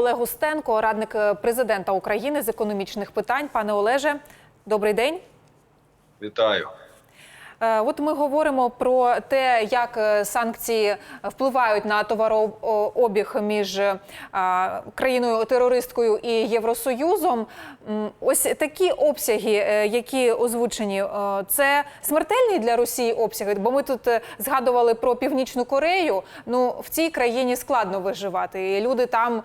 Олег Устенко, радник е, президента України з економічних питань. Пане Олеже, добрий день. Вітаю. Е, От ми говоримо про те, як е, санкції впливають на товарообіг між країною терористкою і Євросоюзом. Ось такі обсяги, які озвучені, це смертельні для Росії обсяги. Бо ми тут згадували про Північну Корею. Ну в цій країні складно виживати. І люди там.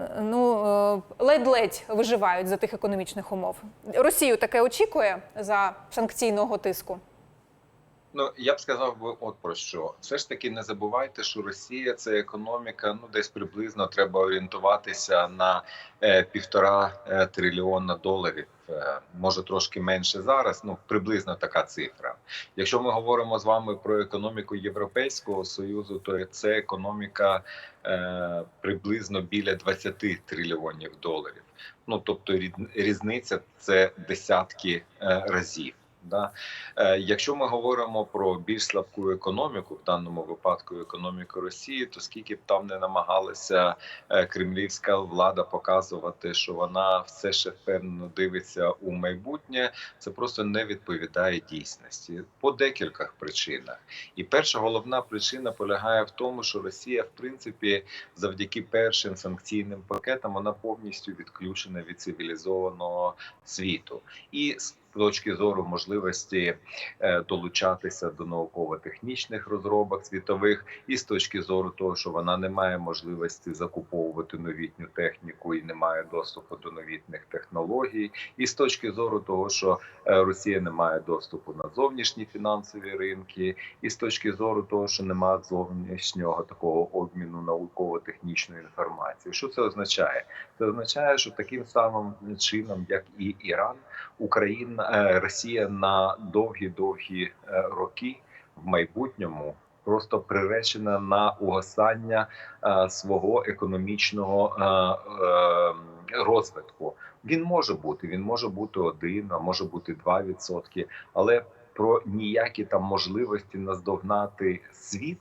Е, Ну е, ледь-ледь виживають за тих економічних умов. Росію таке очікує за санкційного тиску. Ну я б сказав би, от про що все ж таки не забувайте, що Росія це економіка. Ну десь приблизно треба орієнтуватися на е, півтора трильйона доларів. Е, може трошки менше зараз. Ну приблизно така цифра. Якщо ми говоримо з вами про економіку Європейського союзу, то це економіка е, приблизно біля 20 трильйонів доларів. Ну тобто різниця це десятки е, разів. Да? Е, Якщо ми говоримо про більш слабку економіку, в даному випадку економіку Росії, то скільки б там не намагалася е, кремлівська влада показувати, що вона все ще впевнено дивиться у майбутнє, це просто не відповідає дійсності по декількох причинах. І перша головна причина полягає в тому, що Росія, в принципі, завдяки першим санкційним пакетам, вона повністю відключена від цивілізованого світу. І точки зору можливості е, долучатися до науково-технічних розробок світових, і з точки зору того, що вона не має можливості закуповувати новітню техніку і не має доступу до новітніх технологій, і з точки зору того, що е, Росія не має доступу на зовнішні фінансові ринки, і з точки зору того, що немає зовнішнього такого обміну науково-технічної інформації. Що це означає? Це означає, що таким самим чином, як і Іран, Україна, Росія на довгі-довгі е, роки в майбутньому просто приречена на угасання е, свого економічного е, е, розвитку. Він може бути, він може бути один, а може бути два відсотки, але про ніякі там можливості наздогнати світ.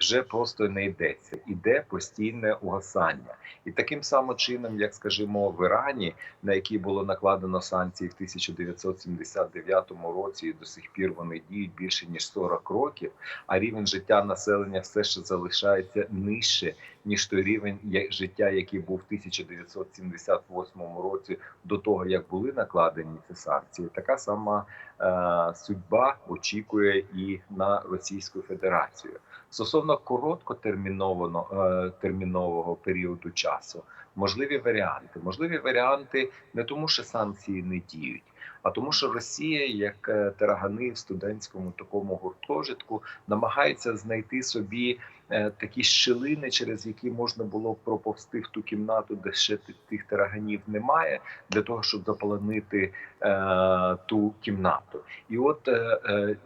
Вже просто не йдеться, іде постійне угасання, і таким самим чином, як скажімо, в Ірані, на який було накладено санкції в 1979 році, і до сих пір вони діють більше ніж 40 років. А рівень життя населення все ще залишається нижче ніж той рівень життя, який був в 1978 році, до того як були накладені ці санкції. Така сама е, судьба очікує і на Російську Федерацію. Стосовно короткотермінового е, термінового періоду часу, можливі варіанти. Можливі варіанти не тому, що санкції не діють, а тому, що Росія, як е, таргани в студентському такому гуртожитку, намагається знайти собі е, такі щілини, через які можна було б проповсти в ту кімнату, де ще тих тараганів немає, для того, щоб заполонити е, ту кімнату. І от, е,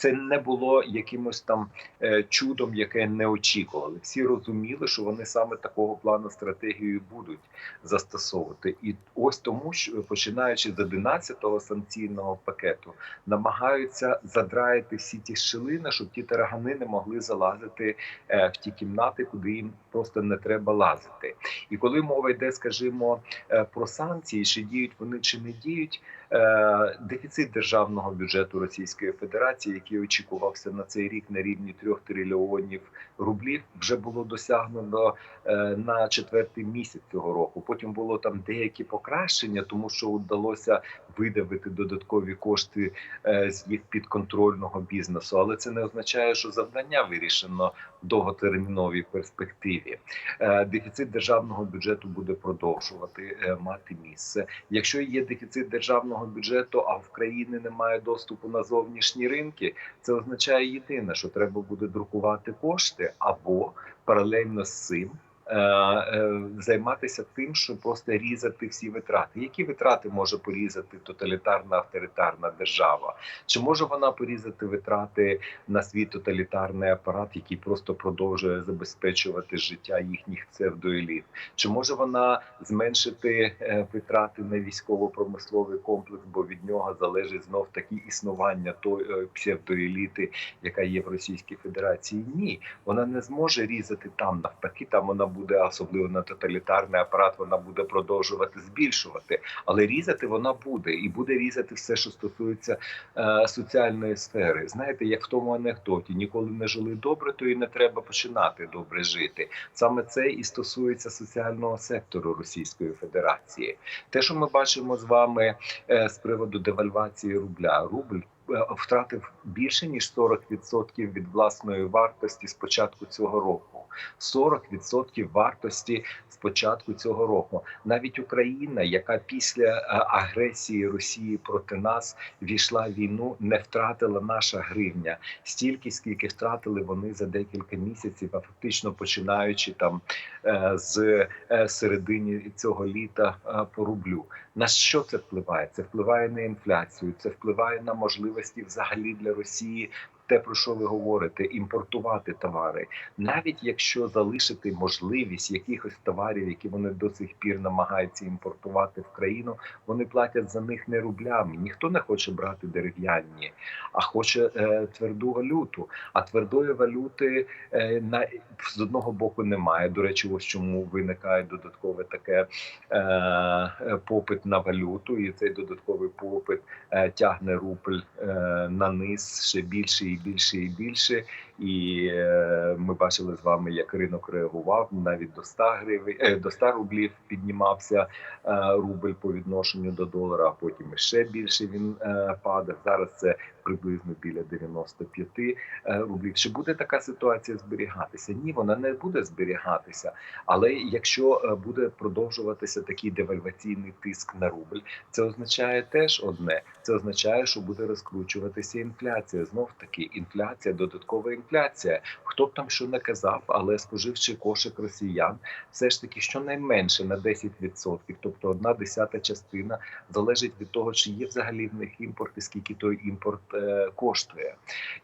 це не було якимось там е, чудом, яке не очікували. Всі розуміли, що вони саме такого плану стратегію будуть застосовувати. І ось тому, що починаючи з 11-го санкційного пакету, намагаються задраїти всі ті щілини, щоб ті таргани не могли залазити е, в ті кімнати, куди їм просто не треба лазити. І коли мова йде, скажімо, е, про санкції, чи діють вони чи не діють. Е, Дефіцит державного бюджету Російської Федерації, який очікувався на цей рік на рівні 3 трильйонів рублів, вже було досягнено е, на четвертий місяць цього року. Потім було там деякі покращення, тому що вдалося видавити додаткові кошти е, з їх підконтрольного бізнесу. Але це не означає, що завдання вирішено в довготерміновій перспективі. Е, Дефіцит державного бюджету буде продовжувати е, мати місце. Якщо є дефіцит державного бюджету, а в країни немає доступу на зовнішні ринки, це означає єдине, що треба буде друкувати кошти або паралельно з цим. Е, е, Займатися тим, щоб просто різати всі витрати. Які витрати може порізати тоталітарна авторитарна держава? Чи може вона порізати витрати на свій тоталітарний апарат, який просто продовжує забезпечувати життя їхніх псевдоеліт? Чи може вона зменшити е, витрати на військово-промисловий комплекс, бо від нього залежить знов таки існування тої е, псевдоеліти, яка є в Російській Федерації? Ні, вона не зможе різати там. Навпаки, там вона буде буде особливо на тоталітарний апарат. Вона буде продовжувати збільшувати, але різати вона буде і буде різати все, що стосується е, соціальної сфери. Знаєте, як в тому анекдоті ніколи не жили добре, то і не треба починати добре жити. Саме це і стосується соціального сектору Російської Федерації. Те, що ми бачимо з вами е, з приводу девальвації рубля, рубль. Е, Втратив більше ніж 40% від власної вартості з початку цього року. 40% вартості з початку цього року. Навіть Україна, яка після е, агресії Росії проти нас війшла в війну, не втратила наша гривня стільки, скільки втратили вони за декілька місяців, а фактично починаючи там е, з середини цього літа по рублю. На що це впливає? Це впливає на інфляцію, це впливає на можливості взагалі для Росії. Те, про що ви говорите, імпортувати товари, навіть якщо залишити можливість якихось товарів, які вони до сих пір намагаються імпортувати в країну, вони платять за них не рублями. Ніхто не хоче брати дерев'яні, а хоче е, тверду валюту. А твердої валюти е, на з одного боку немає. До речі, ось чому виникає додаткове таке е, е, попит на валюту, і цей додатковий попит е, тягне рубль е, на низ ще більше і більше і більше. І е, ми бачили з вами, як ринок реагував навіть до 100 гривень, е, до 100 рублів піднімався е, рубль по відношенню до долара, а потім ще більше він е, падав. Зараз це приблизно біля 95 е, рублів. Чи буде така ситуація зберігатися? Ні, вона не буде зберігатися. Але якщо е, буде продовжуватися такий девальваційний тиск на рубль, це означає теж одне: це означає, що буде розкручуватися інфляція. Знов таки, інфляція, додаткова інфляція. Хто б там що не казав, але споживчий кошик росіян все ж таки щонайменше на 10%, тобто одна десята частина залежить від того, чи є взагалі в них імпорт і скільки той імпорт е, коштує.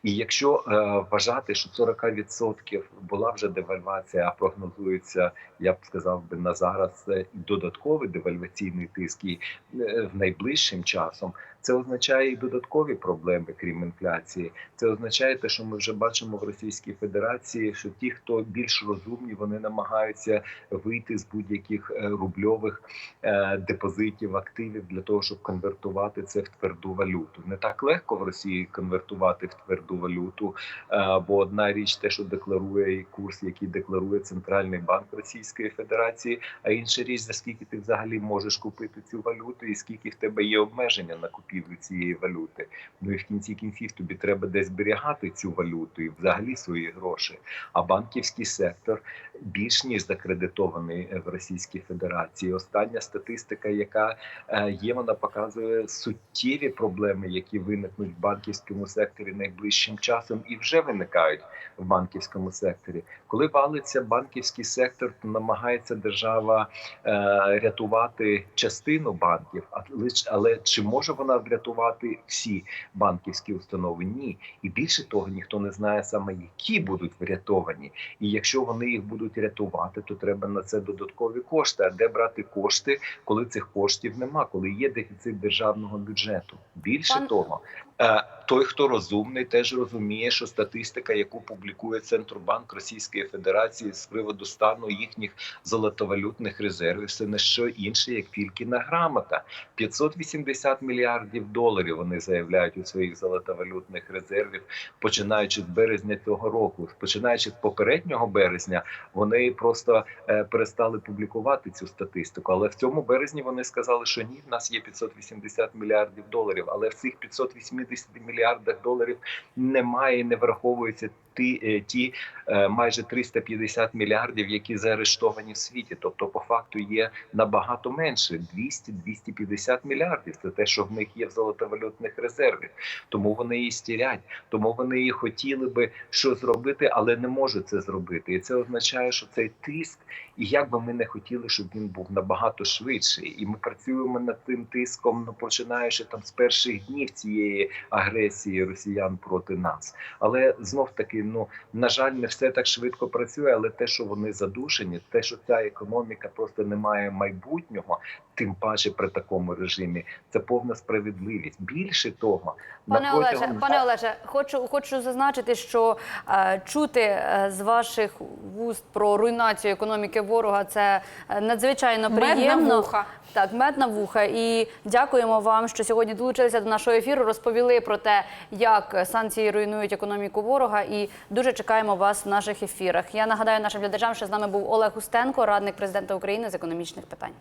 І якщо е, вважати, що 40% була вже девальвація, а прогнозується, я б сказав би на зараз е, додатковий девальваційний тиск і е, в найближчим часом. Це означає і додаткові проблеми, крім інфляції. Це означає те, що ми вже бачимо в Російській Федерації, що ті, хто більш розумні, вони намагаються вийти з будь-яких е, рубльових е, депозитів, активів для того, щоб конвертувати це в тверду валюту. Не так легко в Росії конвертувати в тверду валюту, е, бо одна річ, те, що декларує і курс, який декларує центральний банк Російської Федерації, а інша річ, за скільки ти взагалі можеш купити цю валюту, і скільки в тебе є обмеження на купівлю цієї валюти. Ну і в кінці кінців тобі треба десь зберігати цю валюту і взагалі свої гроші. А банківський сектор більш ніж закредитований в Російській Федерації. Остання статистика, яка е, є, вона показує суттєві проблеми, які виникнуть в банківському секторі найближчим часом, і вже виникають в банківському секторі. Коли валиться банківський сектор, то намагається держава е, рятувати частину банків, але, але чи може вона врятувати всі банківські установи? Ні, і більше того, ніхто не знає саме, які будуть врятовані. І якщо вони їх будуть рятувати, то треба на це додаткові кошти. А де брати кошти, коли цих коштів нема, коли є дефіцит державного бюджету? Більше Пан- того, е, той, хто розумний, теж розуміє, що статистика, яку публікує Центробанк Російської Федерації з приводу стану їхніх золотовалютних резервів, це не що інше, як Фількіна грамота. 580 мільярдів доларів вони заявляють у своїх золотовалютних резервів, починаючи з березня цього року. Починаючи з попереднього березня, вони просто е, перестали публікувати цю статистику. Але в цьому березні вони сказали, що ні, в нас є 580 мільярдів доларів. Але в цих 580 мільярдах доларів немає, не враховуються ті, е, ті майже 350 мільярдів, які заарештовані в світі. Тобто, по факту є набагато менше 200-250 мільярдів. Це те, що в них є в золотовалютних резервів. Тому вони її стірять, тому вони і хотіли би що зробити, але не можуть це зробити. І це означає, що цей тиск, і як би ми не хотіли, щоб він був набагато швидший, і ми працюємо над цим тиском, ну починаючи там з перших днів цієї агресії росіян проти нас. Але знов таки, ну на жаль, не все все так швидко працює, але те, що вони задушені, те, що ця економіка просто не має майбутнього, тим паче при такому режимі, це повна справедливість. Більше того, Пане на Олеже, пане Олеже, хочу хочу зазначити, що е, чути е, з ваших вуст про руйнацію економіки ворога це е, надзвичайно Мед на приємно. вуха. Так, мед на вуха. І дякуємо вам, що сьогодні долучилися до нашого ефіру. Розповіли про те, як санкції руйнують економіку ворога. І дуже чекаємо вас в наших ефірах. Я нагадаю нашим глядачам, що з нами був Олег Устенко, радник президента України з економічних питань.